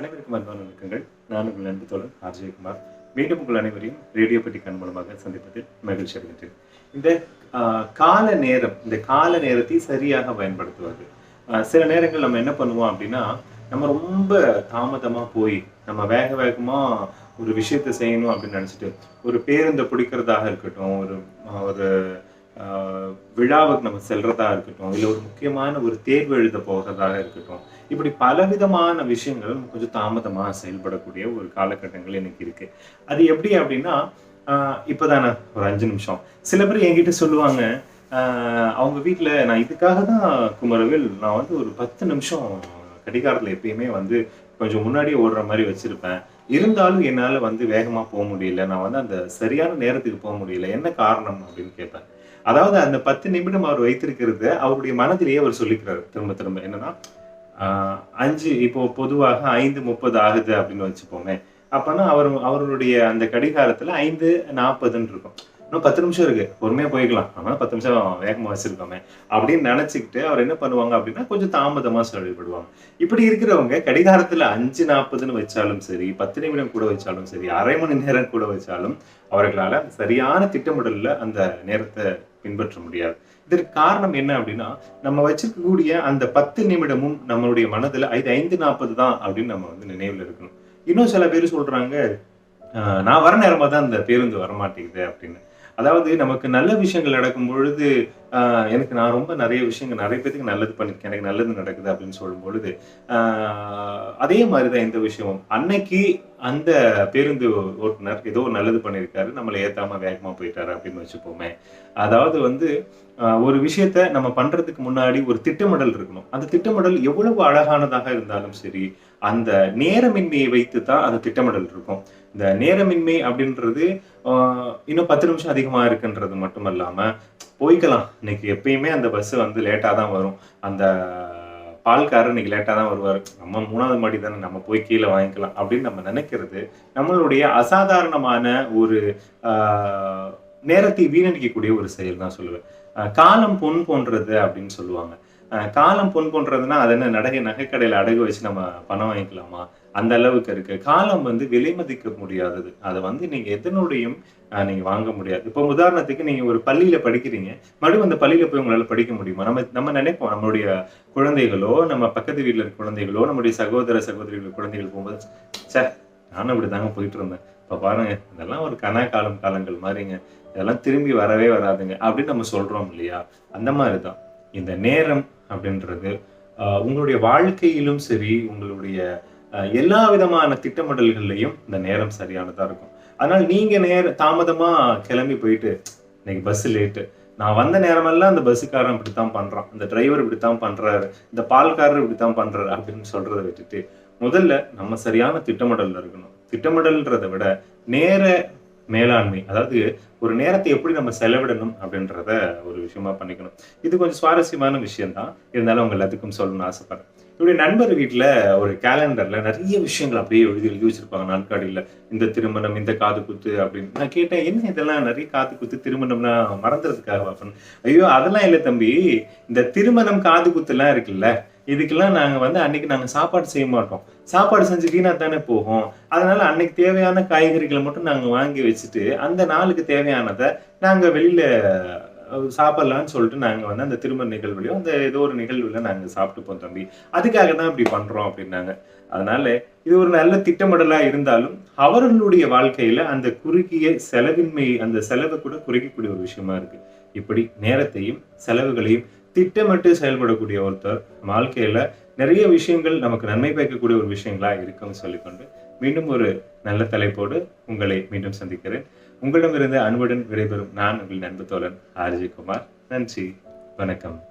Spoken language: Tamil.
அனைவருக்கும் அன்பான வணக்கங்கள். நான் உங்கள் நண்பு தோழர் ஆர்ஜயகுமார் மீண்டும் உங்கள் அனைவரையும் ரேடியோ பெட்டிக்கான் மூலமாக சந்திப்பதில் மகிழ்ச்சி அடைகின்றேன். இந்த ஆஹ், கால நேரம் இந்த கால நேரத்தை சரியாக பயன்படுத்துவார்கள் ஆஹ், சில நேரங்கள் நம்ம என்ன பண்ணுவோம் அப்படின்னா நம்ம ரொம்ப தாமதமா போய் நம்ம வேக வேகமாக ஒரு விஷயத்தை செய்யணும் அப்படின்னு நினைச்சிட்டு ஒரு பேருந்தை பிடிக்கிறதாக இருக்கட்டும் ஒரு ஒரு விழாவுக்கு நம்ம செல்றதா இருக்கட்டும் இல்லை ஒரு முக்கியமான ஒரு தேர்வு எழுத போகிறதாக இருக்கட்டும் இப்படி பலவிதமான விஷயங்கள் கொஞ்சம் தாமதமாக செயல்படக்கூடிய ஒரு காலகட்டங்கள் எனக்கு இருக்கு. அது எப்படி அப்படின்னா இப்போதானே ஒரு அஞ்சு நிமிஷம். சில பேர் என்கிட்ட சொல்லுவாங்க அவங்க வீட்டில் நான் இதுக்காக தான் குமரவேல் நான் வந்து ஒரு பத்து நிமிஷம் கடிகாரத்தில் எப்பயுமே வந்து கொஞ்சம் முன்னாடியே ஓடுற மாதிரி வச்சுருப்பேன். இருந்தாலும் என்னால் வந்து வேகமாக போக முடியல. நான் வந்து அந்த சரியான நேரத்துக்கு போக முடியல. என்ன காரணம் அப்படின்னு கேட்பேன். அதாவது அந்த பத்து நிமிடம் அவர் வைத்திருக்கிறது அவருடைய மனதிலேயே அவர் சொல்லிக்கிறார். திரும்ப திரும்ப என்னன்னா அஞ்சு இப்போ பொதுவாக ஐந்து முப்பது ஆகுது அப்படின்னு வச்சுப்போமே அப்பனா அவர் அவருடைய அந்த கடிகாரத்துல ஐந்து நாற்பதுன்னு இருக்கும். இன்னும் பத்து நிமிஷம் இருக்கு. பொறுமையா போய்க்கலாம். ஆனால் பத்து நிமிஷம் வேகமா வச்சிருக்கோமே. அப்படின்னு நினைச்சுக்கிட்டு அவர் என்ன பண்ணுவாங்க அப்படின்னா கொஞ்சம் தாமதமா செயல்படுவாங்க. இப்படி இருக்கிறவங்க கடிகாரத்துல அஞ்சு நாற்பதுன்னு வச்சாலும் சரி பத்து நிமிடம் கூட வச்சாலும் சரி அரை மணி நேரம் கூட வச்சாலும் அவர்களால சரியான திட்டமிடல்ல அந்த நேரத்தை பின்பற்ற முடியாது. இதற்கு காரணம் என்ன அப்படின்னா நம்ம வச்சிருக்கக்கூடிய அந்த பத்து நிமிடமும் நம்மளுடைய மனதுல இது ஐந்து நாற்பது தான் அப்படின்னு நம்ம வந்து நினைவுல இருக்கணும். இன்னும் சில பேர் சொல்றாங்க "ஆஹ், நான் வர நேரமாக தான் அந்த பேருந்து வரமாட்டேங்குது அப்படின்னு. அதாவது நமக்கு நல்ல விஷயங்கள் நடக்கும் பொழுது எனக்கு நான் ரொம்ப நிறைய விஷயங்கள் நிறைய பேருக்கு நல்லது பண்ணிருக்கேன் எனக்கு நல்லது நடக்குது அப்படின்னு சொல்லும் பொழுது ஆஹ், அதே மாதிரிதான் இந்த விஷயமும். அன்னைக்கு அந்த பேருந்து ஓட்டுநர் ஏதோ நல்லது பண்ணியிருக்காரு நம்மளை ஏத்தாம வேகமா போயிட்டாரு அப்படின்னு வச்சுப்போமே. அதாவது வந்து ஒரு விஷயத்த நம்ம பண்றதுக்கு முன்னாடி ஒரு திட்டமிடல் இருக்கணும். அந்த திட்டமிடல் எவ்வளவு அழகானதாக இருந்தாலும் சரி அந்த நேரமின்மையை வைத்து தான் அந்த திட்டமிடல் இருக்கும். இந்த நேரமின்மை அப்படின்றது இன்னும் பத்து நிமிஷம் அதிகமாக இருக்குன்றது மட்டும் இல்லாமல் போய்க்கலாம். இன்னைக்கு எப்பயுமே அந்த பஸ்ஸு வந்து லேட்டாக தான் வரும். அந்த பால்காரர் இன்னைக்கு லேட்டாக தான் வருவார். நம்ம மூணாவது மாடி தானே நம்ம போய் கீழே வாங்கிக்கலாம் அப்படின்னு நம்ம நினைக்கிறது நம்மளுடைய அசாதாரணமான ஒரு நேரத்தை வீணடிக்கக்கூடிய ஒரு செயல் தான் சொல்லுவேன். காலம் பொன் போன்றது அப்படின்னு சொல்லுவாங்க. காலம் பொன் போன்றதுன்னா அது என்ன நடகை நகைக்கடையில அடகு வச்சு நம்ம பணம் வாங்கிக்கலாமா? அந்த அளவுக்கு இருக்கு. காலம் வந்து விலை மதிக்க முடியாதது. அதை வந்து நீங்க எதனுடையும் நீங்க வாங்க முடியாது. இப்போ உதாரணத்துக்கு நீங்க ஒரு பள்ளியில படிக்கிறீங்க. மறுபடியும் அந்த பள்ளியில போய் உங்களால படிக்க முடியுமா? நம்ம நம்ம நினைப்போம் நம்மளுடைய குழந்தைகளோ நம்ம பக்கத்து வீட்டில் இருக்க குழந்தைகளோ நம்முடைய சகோதர சகோதரிகள் குழந்தைகள் போகும்போது சார் நானும் இப்படி தாங்க போயிட்டு இருந்தேன் இப்ப பாருங்க இதெல்லாம் ஒரு கனா காலம் காலங்கள் மாதிரிங்க. இதெல்லாம் திரும்பி வரவே வராதுங்க. அப்படின்னு நம்ம சொல்றோம் இல்லையா? அந்த மாதிரிதான். இந்த நேரம் அப்படின்றது உங்களுடைய வாழ்க்கையிலும் சரி உங்களுடைய எல்லா விதமான திட்டமிடல்கள்லையும் இந்த நேரம் சரியானதாக இருக்கும். அதனால் நீங்கள் நேர தாமதமாக கிளம்பி போயிட்டு இன்னைக்கு பஸ் லேட்டு நான் வந்த நேரமெல்லாம் அந்த பஸ்ஸுக்காரன் இப்படி தான் பண்றான். இந்த டிரைவர் இப்படி தான் பண்றாரு. இந்த பால்காரர் இப்படி தான் பண்றாரு அப்படின்னு சொல்றதை விட்டுட்டு முதல்ல நம்ம சரியான திட்டமிடலில் இருக்கணும். திட்டமிடல்ன்றதை விட நேர மேலாண்மை அதாவது ஒரு நேரத்தை எப்படி நம்ம செலவிடணும் அப்படின்றத ஒரு விஷயமா பண்ணிக்கணும். இது கொஞ்சம் சுவாரஸ்யமான விஷயம்தான். இருந்தாலும் உங்க எல்லாத்துக்கும் சொல்லணும்னு ஆசைப்படுறேன். என்னுடைய நண்பர் வீட்டில் ஒரு கேலண்டரில் நிறைய விஷயங்கள் அப்படியே எழுதி எழுதி வச்சிருப்பாங்க. நாட்காடியில் இந்த திருமணம் இந்த காது குத்து அப்படின்னு. நான் கேட்டேன் என்ன இதெல்லாம் நிறைய காது குத்து திருமணம்னா மறந்துறதுக்காக அப்படின்னு. ஐயோ அதெல்லாம் இல்லை தம்பி. இந்த திருமணம் காது குத்துலாம் இருக்குல்ல. இதுக்கெல்லாம் நாங்கள் வந்து அன்னைக்கு நாங்கள் சாப்பாடு செய்ய மாட்டோம். சாப்பாடு செஞ்சு வீணாக தானே போகும். அதனால அன்னைக்கு தேவையான காய்கறிகளை மட்டும் நாங்கள் வாங்கி வச்சுட்டு அந்த நாளுக்கு தேவையானதை நாங்கள் வெளியில சாப்பிட்லான்னு சொல்லிட்டு நாங்கள் வந்து அந்த திருமண நிகழ்வுலையும் அந்த ஏதோ ஒரு நிகழ்வுல நாங்கள் சாப்பிட்டுப்போம் தம்பி. அதுக்காக தான் இப்படி பண்ணுறோம் அப்படின்னாங்க. அதனால இது ஒரு நல்ல திட்டமிடலாக இருந்தாலும் அவர்களுடைய வாழ்க்கையில அந்த குறுகிய செலவின்மை அந்த செலவை கூட குறைக்கக்கூடிய ஒரு விஷயமா இருக்கு. இப்படி நேரத்தையும் செலவுகளையும் திட்டமிட்டு செயல்படக்கூடிய ஒருத்தர் வாழ்க்கையில நிறைய விஷயங்கள் நமக்கு நன்மை பயக்கக்கூடிய ஒரு விஷயங்களா இருக்குன்னு சொல்லிக்கொண்டு மீண்டும் ஒரு நல்ல தலைப்போடு உங்களை மீண்டும் சந்திக்கிறேன். உங்களிடமிருந்து அன்புடன் விடைபெறும் நான் உங்கள் நண்பு தோழன் ஆர்ஜி குமார் நன்றி. வணக்கம்.